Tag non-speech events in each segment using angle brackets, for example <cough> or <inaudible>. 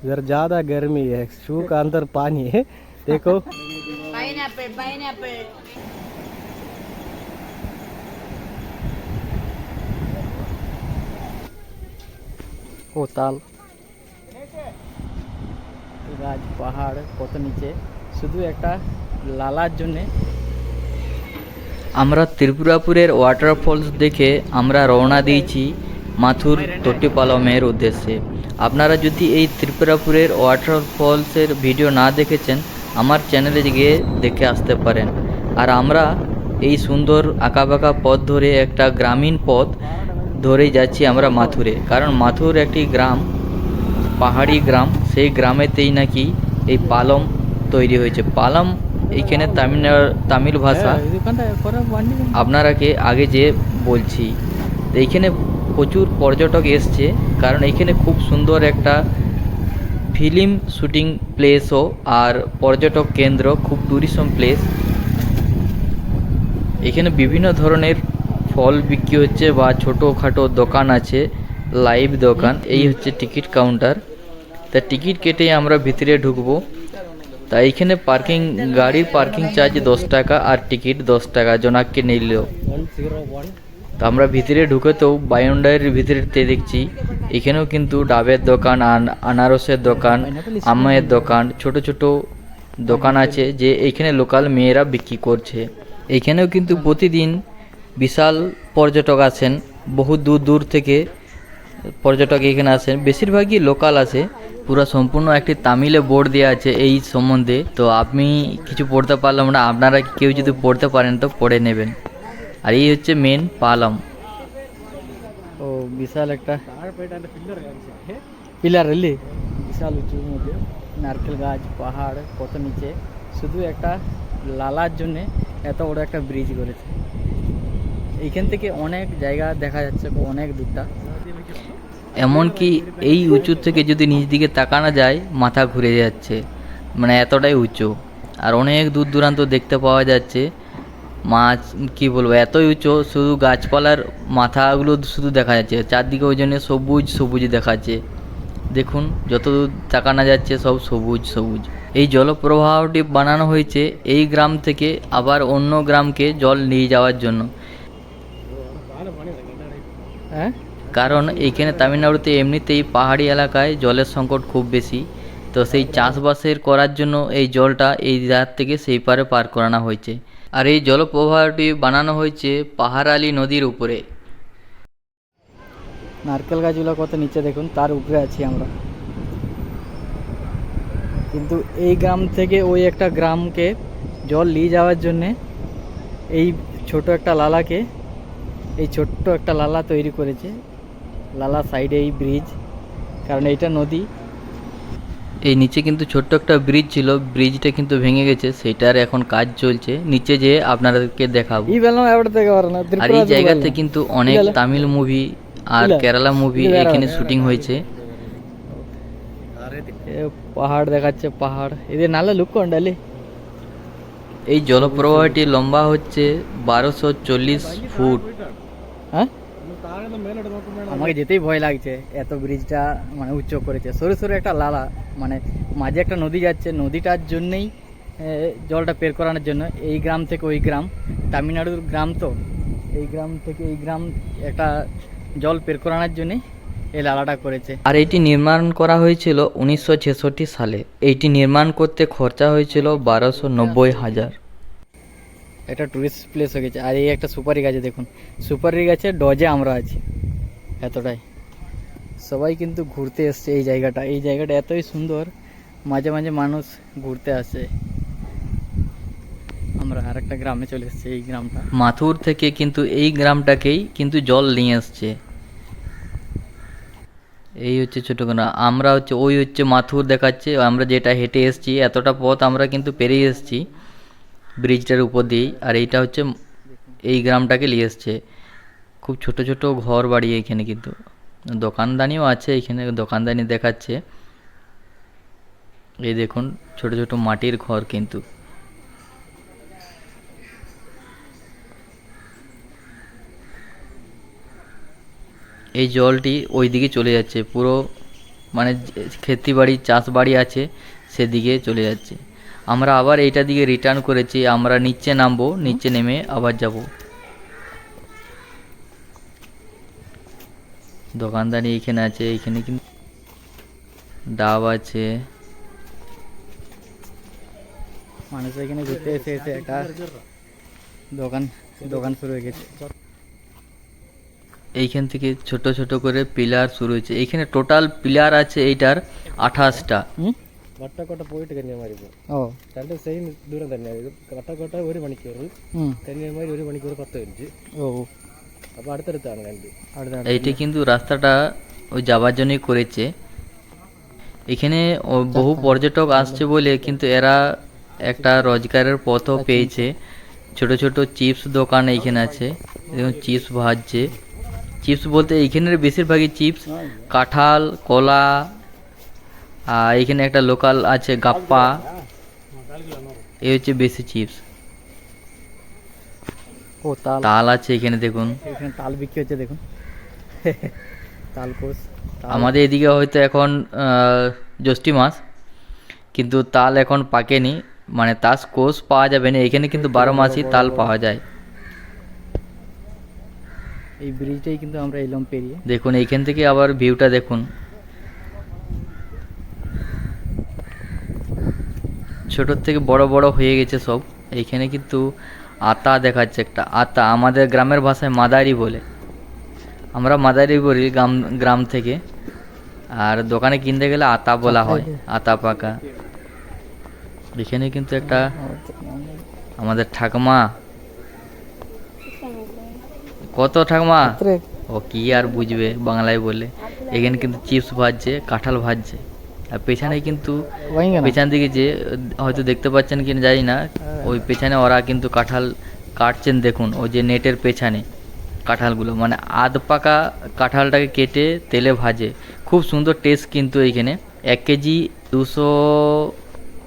इधर ज्यादा गर्मी है शू का अंदर पानी है देखो Pineapple, pineapple. ও তাল গাছ পাহাড় কত নিচে শুধু একটা লালার জন্যে আমরা ত্রিপুরাপুরের ওয়াটারফলস দেখে আমরা রওনা দিয়েছি মাথুর তট্টিপালমের উদ্দেশ্যে। আপনারা যদি এই ত্রিপুরাপুরের ওয়াটারফলসের ভিডিও না দেখেছেন আমার চ্যানেলে গিয়ে দেখে আসতে পারেন। আর আমরা এই সুন্দর আঁকাবাঁকা পথ ধরে একটা গ্রামীণ পথ ধরেই যাচ্ছি আমরা মাথুরে। কারণ মাথুর একটি গ্রাম পাহাড়ি গ্রাম সেই গ্রামেতেই নাকি এই পালম তৈরি হয়েছে। পালম এইখানে তামিলনাড় তামিল ভাষা। হ্যাঁ, আপনারাকে আগে যে বলছি এইখানে প্রচুর পর্যটক এসছে, কারণ এইখানে খুব সুন্দর একটা ফিল্ম শুটিং প্লেসও আর পর্যটক কেন্দ্র, খুব ট্যুরিজম প্লেস এখানে বিভিন্ন ধরনের ফল বিক্রি হচ্ছে বা ছোটোখাটো দোকান আছে লাইভ দোকান, এই হচ্ছে টিকিট কাউন্টার তা টিকিট কেটে আমরা ভিতরে ঢুকবো। তা এইখানে পার্কিং গাড়ির পার্কিং চার্জ দশ টাকা আর টিকিট দশ টাকা, জনাককে নিল। তো আমরা ভিতরে ঢুকেতেও বায়ুন্ডারের ভিতরেতে দেখছি। এখানেও কিন্তু ডাবের দোকান, আন- আনারসের দোকান আমের দোকান, ছোট ছোট দোকান আছে যে এখানে লোকাল মেয়েরা বিক্রি করছে। এখানেও কিন্তু প্রতিদিন বিশাল পর্যটক আসেন বহু দূর দূর থেকে পর্যটক এখানে আসেন। বেশিরভাগই লোকাল আছে, পুরো সম্পূর্ণ একটি তামিলে বোর্ড দেওয়া আছে এই সম্বন্ধে। তো আমি কিছু পড়তে পারলাম না আপনারা কেউ যদি পড়তে পারেন তো পড়ে নেবেন। আর এই হচ্ছে মেন পালম ও বিশাল একটা পিলার এলি বিশাল উঁচুর মধ্যে নারকেল গাছ পাহাড় কত নিচে। শুধু একটা লালার জন্যে এত বড় একটা ব্রিজ করেছে। এইখান থেকে অনেক জায়গা দেখা যাচ্ছে অনেক দূরটা। এমনকি এই উঁচু থেকে যদি নিচ দিকে তাকানো যায় মাথা ঘুরে যাচ্ছে। মানে এতটাই উঁচু। আর অনেক দূর দূরান্ত দেখতে পাওয়া যাচ্ছে। মাছ কি বলব এতই উঁচু শুধু গাছপালার মাথাগুলো শুধু দেখা যাচ্ছে। চারদিকে ওই জন্য সবুজ সবুজ দেখাচ্ছে। দেখুন যত দূর তাকানো যাচ্ছে সব সবুজ সবুজ। এই জলপ্রবাহটি বানানো হয়েছে এই গ্রাম থেকে আবার অন্য গ্রামকে জল নিয়ে যাওয়ার জন্য। হ্যাঁ? কারণ এইখানে তামিলনাড়ুতে এমনিতেই পাহাড়ি এলাকায় জলের সংকট খুব বেশি। তো সেই চাষবাসের করার জন্য এই জলটা এই ধার থেকে সেই পারে পার করানো হয়েছে। আর এই জলপ্রবাহটি বানানো হয়েছে পাহাড়ালি নদীর উপরে। নারকেল গাছগুলো কত নিচে দেখুন, তার উপরে আছি আমরা। কিন্তু এই গ্রাম থেকে ওই একটা গ্রামকে জল নিয়ে যাওয়ার জন্যে এই ছোট একটা লালাকে, এই ছোট্ট একটা লালা তৈরি করেছে। লালা সাইডে এই ব্রিজ, কারণ এইটা নদী। এই নিচে কিন্তু ছোট্ট একটা ব্রিজ ছিল। ব্রিজটা কিন্তু ভেঙে গেছে। সেটার এখন কাজ চলছে। নিচে যেয়ে আপনাদেরকে দেখাবো। আর এই জায়গাতে কিন্তু অনেক তামিল মুভি আর কেরালা মুভি এখানে শুটিং হয়েছে। পাহাড় দেখাচ্ছে পাহাড়। এদের নালা লুক কন্ডালি এই জলপ্রবাহটি লম্বা হচ্ছে বারোশো চল্লিশ ফুট। হ্যাঁ? আমাকে যেতেই ভয় লাগছে এত ব্রিজটা মানে উচ্চ করেছে। সরু সরু একটা লালা মানে মাঝে একটা নদী যাচ্ছে নদীটার জন্যেই জলটা পের করানোর জন্য এই গ্রাম থেকে ওই গ্রাম তামিলনাড়ুর গ্রাম তো এই গ্রাম থেকে এই গ্রাম একটা জল পের করানোর জন্যেই এই লালাটা করেছে। আর এটি নির্মাণ করা হয়েছিল উনিশশো ছেষট্টি সালে। এইটি নির্মাণ করতে খরচা হয়েছিল বারোশো নব্বই হাজার। একটা টুরিস্ট প্লেস হয়ে গেছে। আর এই একটা সুপারি গাছে দেখুন। সুপারি গাছে ডজে আমরা আছি, এতটাই। সবাই কিন্তু ঘুরতে এসছে এই জায়গাটা। এই জায়গাটা এতই সুন্দর, মাঝে মাঝে মানুষ ঘুরতে আসে। আমরা আর একটা গ্রামে চলে এসেছি, এই গ্রামটা। মাথুর থেকে কিন্তু এই গ্রামটাকেই কিন্তু জল নিয়ে আসছে এই হচ্ছে ছোটোখানা আমরা হচ্ছে, ওই হচ্ছে মাথুর দেখাচ্ছে, আমরা যেটা হেঁটে এসেছি, এতটা পথ আমরা কিন্তু পেরিয়ে এসেছি। ব্রিজটার উপর দিয়েই। আর এইটা হচ্ছে এই গ্রামটাকে নিয়ে এসছে। খুব ছোট ছোট ঘর বাড়ি এখানে কিন্তু। দোকানদানিও আছে এখানে দোকানদানি দেখাচ্ছে। এই দেখুন, ছোট ছোট মাটির ঘর কিন্তু। এই জলটি ওই দিকে চলে যাচ্ছে, পুরো মানে ক্ষেতি বাড়ি চাষ বাড়ি আছে, সেদিকে চলে যাচ্ছে। আমরা আবার এইটা দিকে রিটার্ন করেছি আমরা নিচে নামবো নিচে নেমে আবার যাব। দোকানদারি এখানে আছে এখানে কিন্তু ডাব আছে। মানুষ এখানে ঘুরতে এসে এসে একটা দোকান দোকান শুরু হয়ে গেছে। এইখান থেকে ছোট ছোট করে পিলার শুরু হয়েছে। এইখানে টোটাল পিলার আছে এইটার আঠাশটা? വട്ടക്കോട്ട പോയിട്ട് കന്യാകുമാരി പോകും ഓ രണ്ടും സെയിം ദൂരം തന്നെയാണ് ഇത് വട്ടക്കോട്ട ഒരു മണിക്കൂർ ഉം. കന്യാകുമാരി ഒരു മണിക്കൂർ പത്ത് മിനിറ്റ് ও അപ്പോൾ അടുത്തടുത്താണ് രണ്ട് അടുത്ത এইটা কিন্তু রাস্তাটা ওই যাওয়ার জন্যই করেছে এখানে ও বহু পর্যটক আসছে বলে কিন্তু এরা একটা রোজগারের পথও পেয়েছে ছোট ছোট চিপস দোকান এইখানে আছে দেখুন চিপস ভাজছে চিপস বলতে এইখানের বেশিরভাগই চিপস কাঁঠাল কলা আর এখানে একটা লোকাল আছে গাপ্পা। এই হচ্ছে বেশি চিপস ও তাল। তাল আছে এখানে দেখুন। এখানে তাল বিক্রি হচ্ছে দেখুন। <laughs> তাল। আমাদের এদিকে হয়তো এখন জ্যৈষ্ঠী মাস কিন্তু তাল এখন পাকেনি। মানে তাস কোষ পাওয়া যাবে না। এখানে কিন্তু বারো মাসই তাল পাওয়া যায়। এই ব্রিজটাই কিন্তু আমরা এলাম পেরিয়ে। দেখুন এইখান থেকে আবার ভিউটা দেখুন। ছোটোর থেকে বড় বড় হয়ে গেছে সব। এইখানে কিন্তু আতা দেখাচ্ছে একটা। আতা আমাদের গ্রামের ভাষায় মাদারি বলে। আমরা মাদারি বলি গ্রাম গ্রাম থেকে। আর দোকানে কিনতে গেলে আতা বলা হয়। আতা পাকা। এখানে কিন্তু একটা আমাদের ঠাকমা। কত ঠাকমা? ও কি আর বুঝবে বাংলায় বলে এখানে কিন্তু চিপস ভাজছে কাঁঠাল ভাজছে। আর পেছনে কিন্তু পেছন দিকে যে হয়তো দেখতে পাচ্ছেন কি জানি না হ্যাঁ। ওই পেছনে ওরা কিন্তু কাঁঠাল কাটছেন দেখুন ওই যে নেটের পেছনে কাঁঠালগুলো। মানে আধ পাকা কাঁঠালটাকে কেটে তেলে ভাজে। খুব সুন্দর টেস্ট কিন্তু এইখানে। এক কেজি দুশো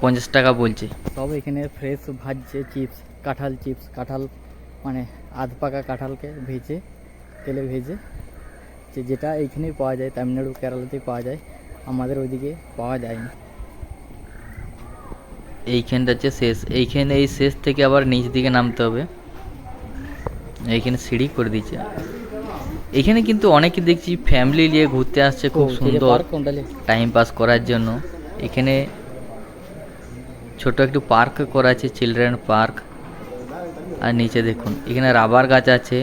পঞ্চাশ টাকা বলছে। সব এখানে ফ্রেশ ভাজছে চিপস কাঁঠাল চিপস কাঁঠাল মানে আধ পাকা কাঁঠালকে ভেজে তেলে ভেজে যেটা এইখানেই পাওয়া যায় তামিলনাড়ু কেরালাতেই পাওয়া যায়। আমাদের ওইদিকে পাওয়া যায় না এইখানটা হচ্ছে শেষ। এইখানে এই শেষ থেকে আবার নিচ দিকে নামতে হবে। এইখানে সিঁড়ি করে দিয়েছে। এখানে কিন্তু অনেকে দেখছি ফ্যামিলি নিয়ে ঘুরতে আসছে খুব সুন্দর? টাইম পাস করার জন্য। এখানে ছোট একটু পার্ক করা আছে চিলড্রেন পার্ক আর নিচে দেখুন এখানে রাবার গাছ আছে।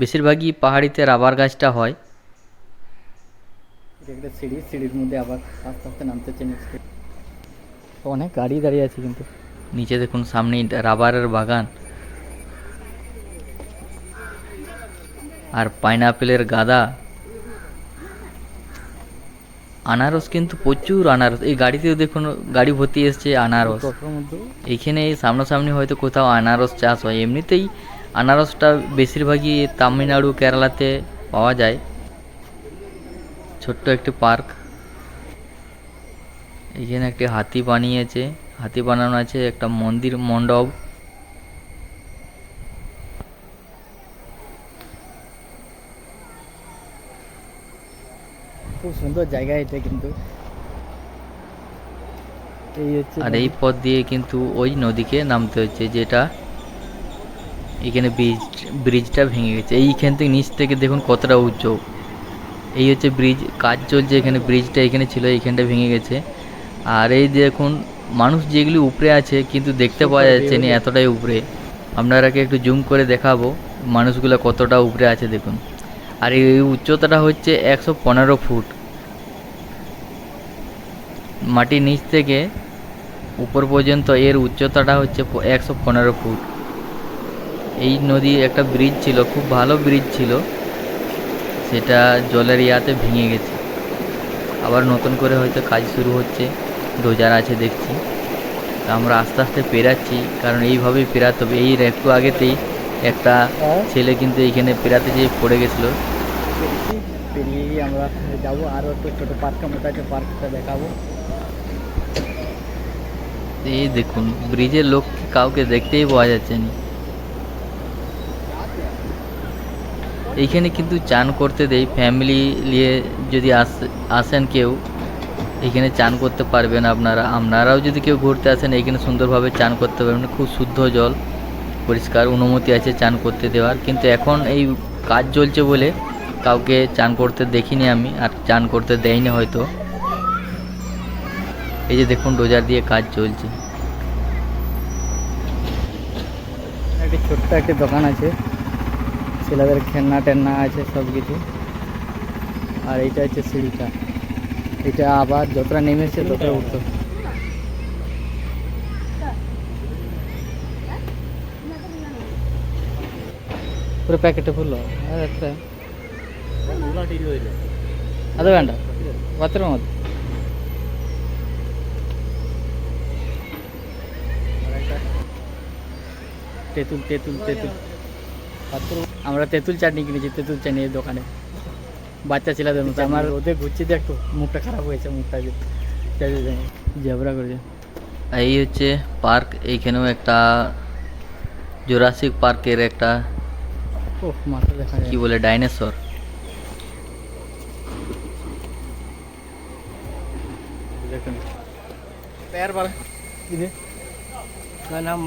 বেশিরভাগই পাহাড়িতে রাবার গাছটা হয়। এটা একটা সিঁড়ি সিঁড়ির মধ্যে আবার আস্তে আস্তে নামতে হচ্ছে নিচে অনেক গাড়ি দাঁড়িয়ে আছে কিন্তু। নিচে দেখুন সামনে রাবারের বাগান। আর পাইনাপেলের গাদা। আনারস কিন্তু প্রচুর আনারস। এই গাড়িতেও দেখুন গাড়ি ভর্তি এসছে আনারস। এই সামনাসামনি হয়তো কোথাও আনারস চাষ হয়। এমনিতেই আনারসটা বেশিরভাগই তামিলনাড়ু কেরালাতে পাওয়া যায়। ছোট্ট একটি পার্ক। এখানে একটি হাতি বানিয়েছে। হাতি বানানো আছে একটা মন্দির মণ্ডপ। খুব সুন্দর জায়গা এটা কিন্তু। আর এই পথ দিয়ে কিন্তু ওই নদীকে নামতে হচ্ছে যেটা এখানে ব্রিজ ব্রিজটা ভেঙে গেছে। এইখান থেকে নিচ থেকে দেখুন কতটা উঁচু এই হচ্ছে ব্রিজ কাজ চলছে এখানে ব্রিজটা এখানে ছিল এইখানটা ভেঙে গেছে। আর এই দেখুন মানুষ যেগুলি উপরে আছে কিন্তু দেখতে পাওয়া যাচ্ছে না এতটাই উপরে। আপনারাকে একটু জুম করে দেখাবো মানুষগুলো কতটা উপরে আছে দেখুন। আর এই উচ্চতাটা হচ্ছে একশো পনেরো ফুট। মাটির নিচ থেকে উপর পর্যন্ত এর উচ্চতাটা হচ্ছে একশো পনেরো ফুট। এই নদী একটা ব্রিজ ছিল খুব ভালো ব্রিজ ছিল। সেটা জলের ইয়াতে ভেঙে গেছে। আবার নতুন করে হয়তো কাজ শুরু হচ্ছে ডোজার আছে দেখছি। তা আমরা আস্তে আস্তে পেরাচ্ছি কারণ এইভাবেই পেরাতে হবে। এই একটু আগেতেই একটা ছেলে কিন্তু এইখানে পেরাতে যেয়ে পড়ে গেছিল। পেরিয়ে গিয়ে আমরা যাব। আরও একটু ছোটো আছে পার্কটা দেখাবো। এই দেখুন ব্রিজের লোক কাউকে দেখতেই পাওয়া যাচ্ছে না। এইখানে কিন্তু চান করতে দেই ফ্যামিলি নিয়ে যদি আস, আসেন কেউ এখানে চান করতে পারবেন আপনারা। আপনারাও যদি কেউ ঘুরতে আসেন এখানে সুন্দরভাবে চান করতে পারবেন। খুব শুদ্ধ জল, পরিষ্কার, অনুমতি আছে চান করতে দেওয়ার। কিন্তু এখন এই কাজ চলছে বলে কাউকে চান করতে দেখিনি আমি, আর চান করতে দেয়নি হয়তো। এই যে দেখুন ডোজার দিয়ে কাজ চলছে। একটি ছোট্ট একটা দোকান আছে। ছেলেদের খেলনা টেলনা আছে সব কিছু আর এইটা হচ্ছে সিঁড়িটা এটা আবার যতটা নেমেছে ততটা উঠতো ഒരു പാക്കറ്റ് ഫുള്ളോ അത് എത്ര അത് വേണ്ട പത്ത് രൂപ മതി তেঁতুল তেঁতুল তেঁতুল আমরা তেঁতুল চাটনি কিনেছি তেঁতুল চাটনির দোকানে। বাচ্চা ছেলেদের মতো আমার ওদের ঘুরছি তো একটু মুখটা খারাপ হয়েছে মুখটা জবরা করেছে। এই হচ্ছে পার্ক এইখানেও একটা জোরাসিক পার্কের একটা কি বলে ডাইনোসর।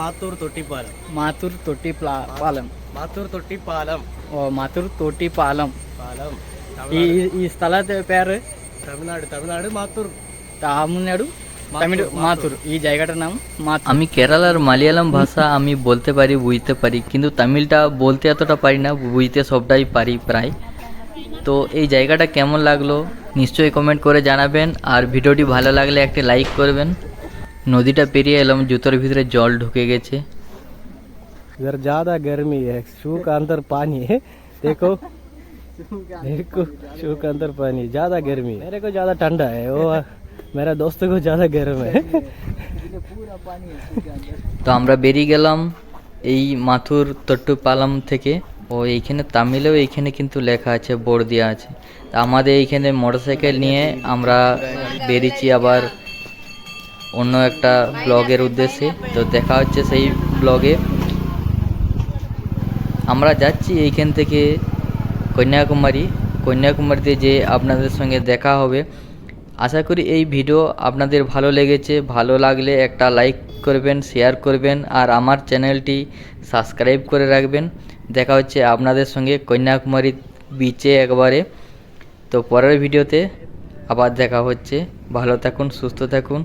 ಮಾತೂರ್ ತೊಟ್ಟಿ ಪಾಲಂ ಮಾತೂರ್ ತೊಟ್ಟಿ ಪಾಲಂ മാത്തൂർ തൊട്ടിപ്പാലം. ഓ മാത്തൂർ തൊട്ടിപ്പാലം. പാലം ഈ ഈ സ്ഥലത്തെ പേര്? তামিল মাথুর এই জায়গাটার নাম আমি কেরালার মালয়ালম ভাষা আমি বলতে পারি বুঝতে পারি কিন্তু তামিলটা বলতে এতটা পারি না বুঝতে সবটাই পারি প্রায়। তো এই জায়গাটা কেমন লাগল নিশ্চয়ই কমেন্ট করে জানাবেন আর ভিডিওটি ভালো লাগলে একটা লাইক করবেন। নদীটা পেরিয়ে এলাম জুতোর ভিতরে জল ঢুকে গেছে। इधर ज्यादा गर्मी है शू का अंदर पानी है देखो देखो शू का अंदर पानी ज्यादा गर्मी है मेरे को ज्यादा ठंडा है वो मेरा दोस्त को ज्यादा गर्म है তো আমরা বেরিয়ে গেলাম এই মাথুর তট্টুপালাম থেকে ও এইখানে তামিলেও এইখানে কিন্তু লেখা আছে বোর্ড দেওয়া আছে তা আমাদের এইখানে মোটরসাইকেল নিয়ে আমরা বেরিয়েছি আবার অন্য একটা ব্লগের উদ্দেশ্যে তো দেখা হচ্ছে সেই ব্লগে আমরা যাচ্ছি এইখান থেকে কন্যাকুমারী। কন্যাকুমারীতে যে আপনাদের সঙ্গে দেখা হবে। আশা করি এই ভিডিও আপনাদের ভালো লেগেছে। ভালো লাগলে একটা লাইক করবেন, শেয়ার করবেন আর আমার চ্যানেলটি সাবস্ক্রাইব করে রাখবেন। দেখা হচ্ছে আপনাদের সঙ্গে কন্যাকুমারী বিচে একবারে। তো পরের ভিডিওতে আবার দেখা হচ্ছে। ভালো থাকুন, সুস্থ থাকুন।